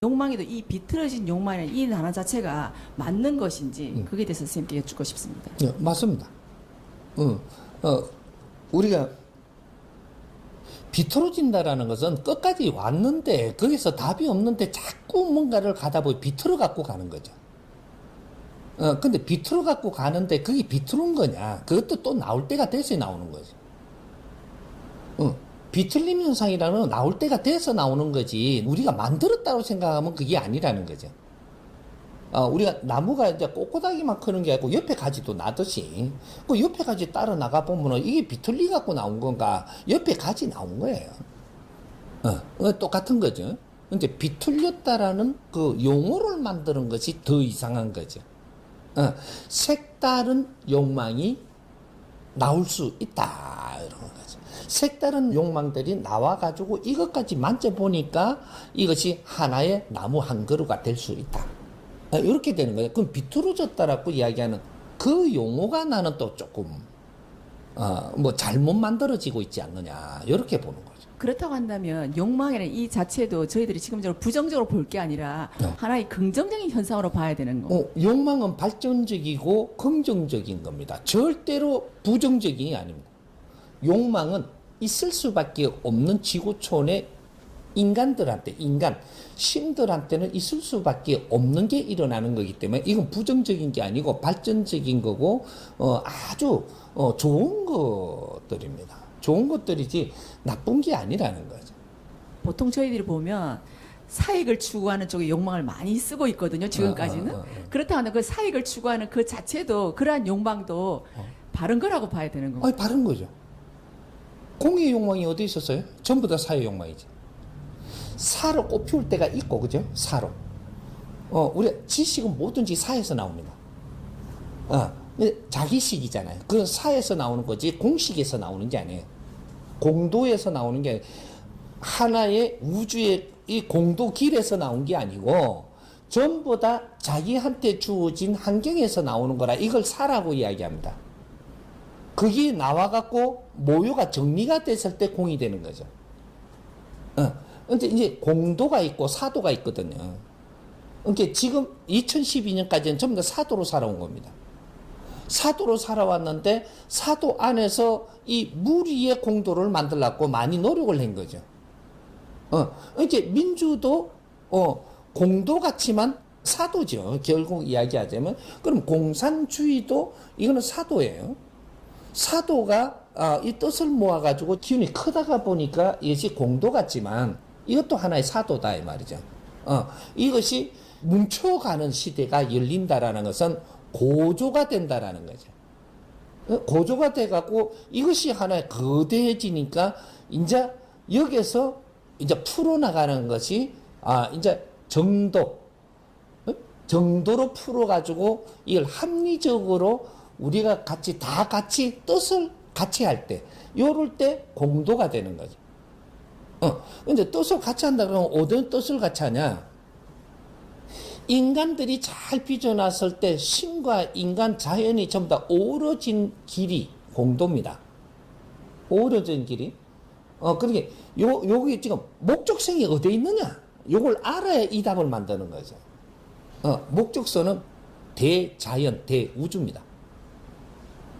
욕망에도 이 비틀어진 욕망이나 이 단어 자체가 맞는 것인지 음. 그게 대해서 선생님께 여쭙고 싶습니다. 예, 맞습니다. 어, 어, 우리가 비틀어진다라는 것은 끝까지 왔는데 거기서 답이 없는데 자꾸 뭔가를 가다 보니 비틀어 갖고 가는 거죠. 어, 근데 비틀어 갖고 가는데 그게 비틀은 거냐? 그것도 또 나올 때가 돼서 나오는 거죠. 어, 비틀림 현상이라는 건 나올 때가 돼서 나오는 거지 우리가 만들었다고 생각하면 그게 아니라는 거죠. 어, 우리가 나무가 이제 꼬꼬다기만 크는 게 아니고 옆에 가지도 나듯이 그 옆에 가지 따라 나가 보면은 이게 비틀리 갖고 나온 건가 옆에 가지 나온 거예요. 어, 어, 똑같은 거죠. 근데 비틀렸다라는 그 용어를 만드는 것이 더 이상한 거죠. 어, 색다른 욕망이 나올 수 있다. 색다른 욕망들이 나와가지고 이것까지 만져보니까 이것이 하나의 나무 한 그루가 될 수 있다. 아, 이렇게 되는 거예요. 그럼 비틀어졌다라고 이야기하는 그 용어가 나는 또 조금 어, 뭐 잘못 만들어지고 있지 않느냐 이렇게 보는 거죠. 그렇다고 한다면 욕망이라는 이 자체도 저희들이 지금적으로 부정적으로 볼 게 아니라 네. 하나의 긍정적인 현상으로 봐야 되는 거. 어, 욕망은 발전적이고 긍정적인 겁니다. 절대로 부정적이 아닙니다. 욕망은 있을 수밖에 없는 지구촌의 인간들한테, 인간, 신들한테는 있을 수밖에 없는 게 일어나는 거기 때문에 이건 부정적인 게 아니고 발전적인 거고, 어, 아주, 어, 좋은 것들입니다. 좋은 것들이지 나쁜 게 아니라는 거죠. 보통 저희들이 보면 사익을 추구하는 쪽에 욕망을 많이 쓰고 있거든요. 지금까지는. 어, 어, 어, 어. 그렇다고 하면 그 사익을 추구하는 그 자체도 그러한 욕망도 바른 거라고 봐야 되는. 아니, 바른 거죠. 공의 욕망이 어디 있었어요? 전부 다 사회 욕망이지. 사로 꽃피울 때가 있고, 그죠? 사로. 어, 우리 지식은 뭐든지 사에서 나옵니다. 어, 자기식이잖아요. 그건 사에서 나오는 거지, 공식에서 나오는 게 아니에요. 공도에서 나오는 게. 하나의 우주의 이 공도 길에서 나온 게 아니고, 전부 다 자기한테 주어진 환경에서 나오는 거라 이걸 사라고 이야기합니다. 그게 나와갖고 모유가 정리가 됐을 때 공이 되는 거죠. 어. 근데 이제 공도가 있고 사도가 있거든요. 그러니까 지금 2012년까지는 전부 다 사도로 살아온 겁니다. 사도로 살아왔는데 사도 안에서 이물 위의 공도를 만들려고 많이 노력을 한 거죠. 어, 이제 민주도 어, 공도 같지만 사도죠. 결국 이야기하자면 그럼 공산주의도 이거는 사도예요. 사도가 아, 이 뜻을 모아가지고 기운이 크다가 보니까 이것이 공도 같지만 이것도 하나의 사도다 이 말이죠. 어, 이것이 뭉쳐가는 시대가 열린다라는 것은 고조가 된다라는 거죠. 어, 고조가 돼갖고 이것이 하나의 거대해지니까 이제 여기서 이제 풀어나가는 것이 아 이제 정도 어? 정도로 풀어가지고 이걸 합리적으로 우리가 같이 다 같이 뜻을 같이 할 때, 요럴 때 공도가 되는 거죠. 어, 근데 뜻을 같이 한다 그러면 어떤 뜻을 같이 하냐? 인간들이 잘 빚어놨을 때 신과 인간 자연이 전부 다 어우러진 길이 공도입니다. 어우러진 길이. 어, 그러게, 요, 여기 지금 목적성이 어디에 있느냐? 요걸 알아야 이 답을 만드는 거죠. 어, 목적성은 대자연, 대우주입니다.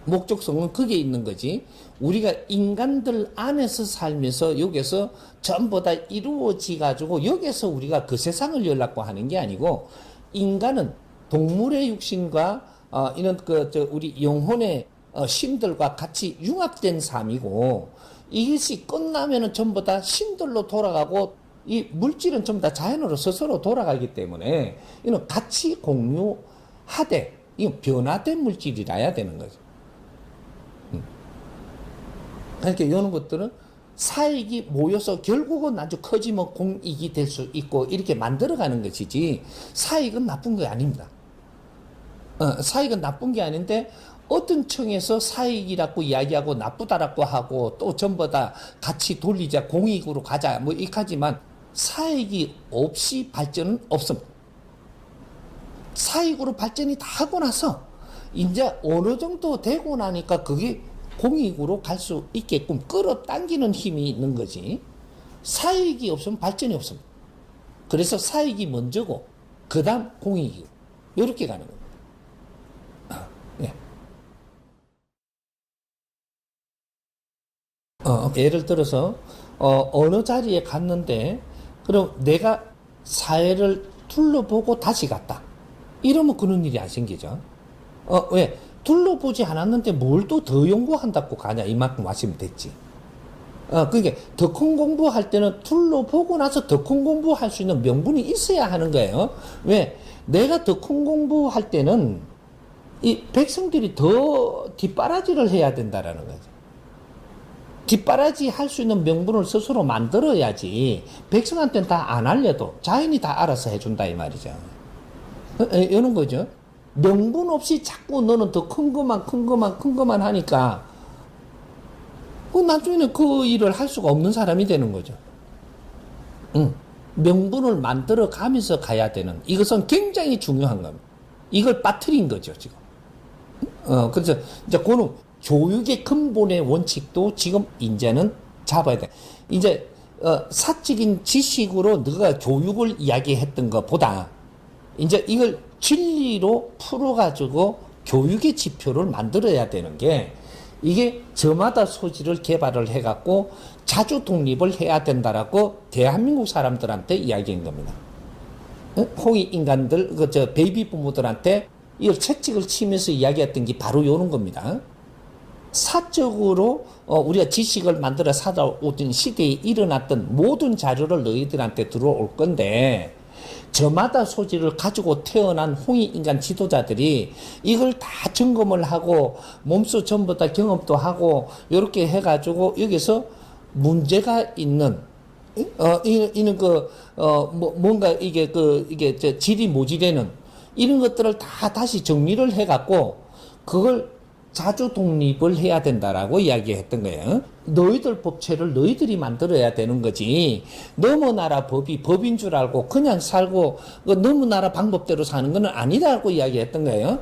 목적성은 그게 있는 거지. 우리가 인간들 안에서 살면서 여기서 전부 다 이루어지 가지고 여기서 우리가 그 세상을 열라고 하는 게 아니고 인간은 동물의 육신과 어, 이런 그 저 우리 영혼의 어, 신들과 같이 융합된 삶이고 이것이 끝나면은 전부 다 신들로 돌아가고 이 물질은 전부 다 자연으로 스스로 돌아가기 때문에 이는 같이 공유하되 이 변화된 물질이라야 되는 거죠. 그러니까 이런 것들은 사익이 모여서 결국은 아주 커지면 공익이 될 수 있고 이렇게 만들어가는 것이지 사익은 나쁜 게 아닙니다. 어, 사익은 나쁜 게 아닌데 어떤 층에서 사익이라고 이야기하고 나쁘다라고 하고 또 전부 다 같이 돌리자 공익으로 가자 뭐 이까지만 사익이 없이 발전은 없습니다. 사익으로 발전이 다 하고 나서 이제 어느 정도 되고 나니까 그게 공익으로 갈 수 있게끔 끌어당기는 힘이 있는 거지. 사익이 없으면 발전이 없습니다. 그래서 사익이 먼저고 그 다음 공익이고 이렇게 가는 겁니다. 아, 예. 어, 예를 들어서 어, 어느 자리에 갔는데 그럼 내가 사회를 둘러보고 다시 갔다. 이러면 그런 일이 안 생기죠. 어, 왜? 둘러보지 않았는데 뭘 또 더 연구한다고 가냐. 이만큼 하시면 됐지. 어, 그러니까 더큰 공부할 때는 둘러보고 나서 더 큰 공부할 수 있는 명분이 있어야 하는 거예요. 왜? 내가 더 큰 공부할 때는 이 백성들이 더 뒷바라지를 해야 된다라는 거죠. 뒷바라지 할 수 있는 명분을 스스로 만들어야지 백성한테는 다 안 알려도 자연이 다 알아서 해준다 이 말이죠. 어, 에, 이런 거죠. 명분 없이 자꾸 너는 더 큰 것만 큰 것만 큰 것만 하니까 그 나중에는 그 일을 할 수가 없는 사람이 되는 거죠. 응. 명분을 만들어 가면서 가야 되는 이것은 굉장히 중요한 겁니다. 이걸 빠뜨린 거죠, 지금. 어, 그래서 이제 그는 교육의 근본의 원칙도 지금 이제는 잡아야 돼. 이제 어, 사적인 지식으로 너가 교육을 이야기했던 것보다 이제 이걸 진리로 풀어가지고 교육의 지표를 만들어야 되는 게 이게 저마다 소지를 개발을 해갖고 자주 독립을 해야 된다라고 대한민국 사람들한테 이야기한 겁니다. 어? 홍이 인간들, 그 저 베이비 부모들한테 이걸 채찍을 치면서 이야기했던 게 바로 요런 겁니다. 사적으로 어, 우리가 지식을 만들어 살아오던 시대에 일어났던 모든 자료를 너희들한테 들어올 건데 저마다 소지를 가지고 태어난 홍이 인간 지도자들이 이걸 다 점검을 하고 몸소 전부 다 경험도 하고 이렇게 해가지고 여기서 문제가 있는 어, 이, 이는 그, 어, 뭐, 뭔가 이게 그, 이게 저 질이 모질되는 이런 것들을 다 다시 정리를 해갖고 그걸 자주 독립을 해야 된다라고 이야기했던 거예요. 너희들 법체를 너희들이 만들어야 되는 거지. 너무 나라 법이 법인 줄 알고 그냥 살고 그 너무 나라 방법대로 사는 것은 아니다라고 이야기했던 거예요.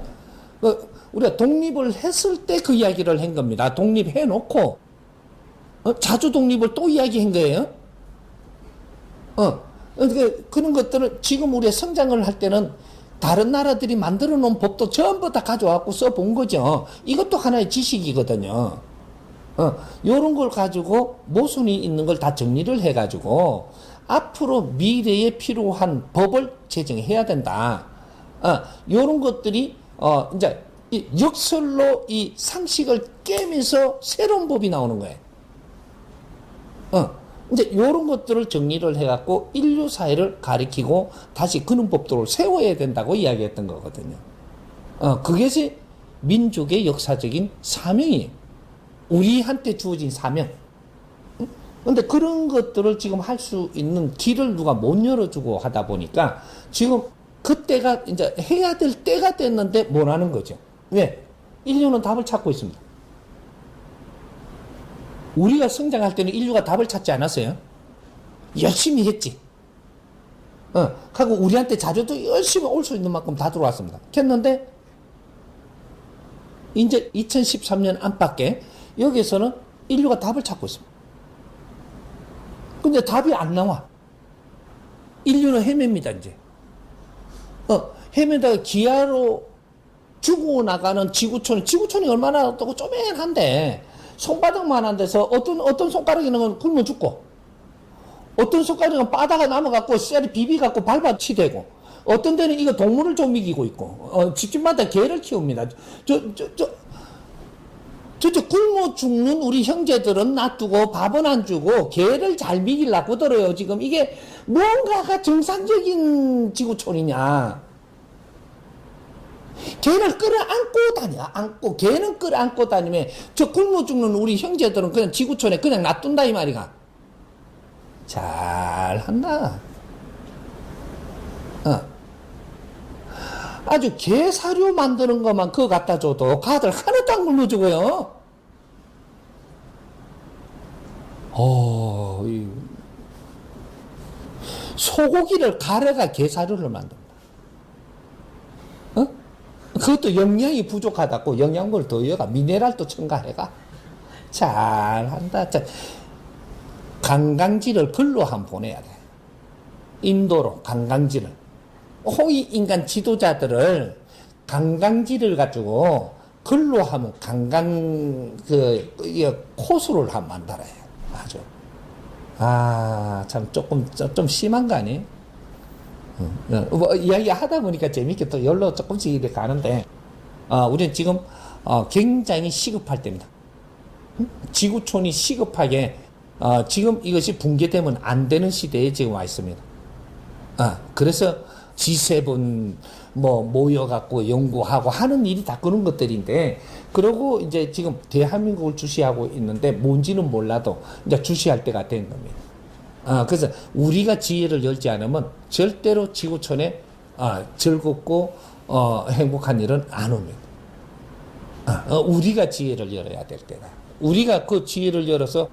그 우리가 독립을 했을 때 그 이야기를 한 겁니다. 독립해 놓고 어, 자주 독립을 또 이야기한 거예요. 어, 그러니까 그런 것들은 지금 우리가 성장을 할 때는 다른 나라들이 만들어 놓은 법도 전부 다 가져와갖고 써본 거죠. 이것도 하나의 지식이거든요. 어, 요런 걸 가지고 모순이 있는 걸 다 정리를 해가지고 앞으로 미래에 필요한 법을 제정해야 된다. 어, 요런 것들이, 어, 이제, 이 역설로 이 상식을 깨면서 새로운 법이 나오는 거예요. 어, 이제 요런 것들을 정리를 해갖고 인류 사회를 가리키고 다시 그런 법도를 세워야 된다고 이야기했던 거거든요. 어, 그것이 민족의 역사적인 사명이에요. 우리한테 주어진 사명. 응? 근데 그런 것들을 지금 할 수 있는 길을 누가 못 열어주고 하다 보니까 지금 그때가 이제 해야 될 때가 됐는데 못 하는 거죠. 왜? 인류는 답을 찾고 있습니다. 우리가 성장할 때는 인류가 답을 찾지 않았어요. 열심히 했지. 어, 하고 우리한테 자료도 열심히 올 수 있는 만큼 다 들어왔습니다. 했는데, 이제 2013년 안팎에 여기서는 인류가 답을 찾고 있습니다. 근데 답이 안 나와. 인류는 헤맵니다, 이제. 어, 헤매다가 기아로 죽어 나가는 지구촌, 지구촌이 얼마나 없다고 쪼맨한데, 손바닥만 한 데서 어떤, 어떤 손가락에는 굶어 죽고, 어떤 손가락은 바다가 남아갖고 쌀이 비비갖고 밟아치되고, 어떤 데는 이거 동물을 좀 이기고 있고, 어, 집집마다 개를 키웁니다. 저, 저, 저, 저저 굶어 죽는 우리 형제들은 놔두고 밥은 안 주고 개를 잘 먹이려고 들어요. 지금 이게 뭔가가 정상적인 지구촌이냐. 개를 끌어안고 다녀. 안고 개는 끌어안고 다니면 저 굶어 죽는 우리 형제들은 그냥 지구촌에 그냥 놔둔다 이 말이가. 잘한다. 어. 아주 개 사료 만드는 것만 그거 갖다 줘도 가들 하나도 안 굶어 죽어요. 어, 이 소고기를 가래가 개 사료를 만든다. 어? 그것도 영양이 부족하다고 영양분을 더 여가 미네랄도 첨가해가 잘한다. 자, 관광지를 글로 한 보내야 돼. 인도로 관광지를 호위 인간 지도자들을 관광지를 가지고 글로 하면 관광 그 이, 코스를 한 만들어요. 아주 아참 조금 좀- 좀 심한 거 아니에요? 어, 뭐 이야기 하다 보니까 재밌게 또 열로 조금씩 이렇게 가는데 어, 우리는 지금 어, 굉장히 시급할 때입니다. 음? 지구촌이 시급하게 어, 지금 이것이 붕괴되면 안 되는 시대에 지금 와 있습니다. 아, 그래서 G7 뭐 모여갖고 연구하고 하는 일이 다 그런 것들인데, 그러고 이제 지금 대한민국을 주시하고 있는데 뭔지는 몰라도 이제 주시할 때가 된 겁니다. 아, 그래서 우리가 지혜를 열지 않으면 절대로 지구촌에 아, 즐겁고 어, 행복한 일은 안 옵니다. 아, 어, 우리가 지혜를 열어야 될 때다. 우리가 그 지혜를 열어서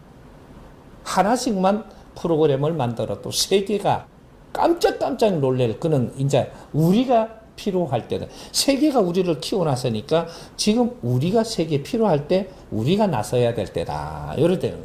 하나씩만 프로그램을 만들어도 세계가 깜짝깜짝 놀랄 그는 이제 우리가 필요할 때는 세계가 우리를 키워놨으니까 지금 우리가 세계 필요할 때 우리가 나서야 될 때다. 이럴 때는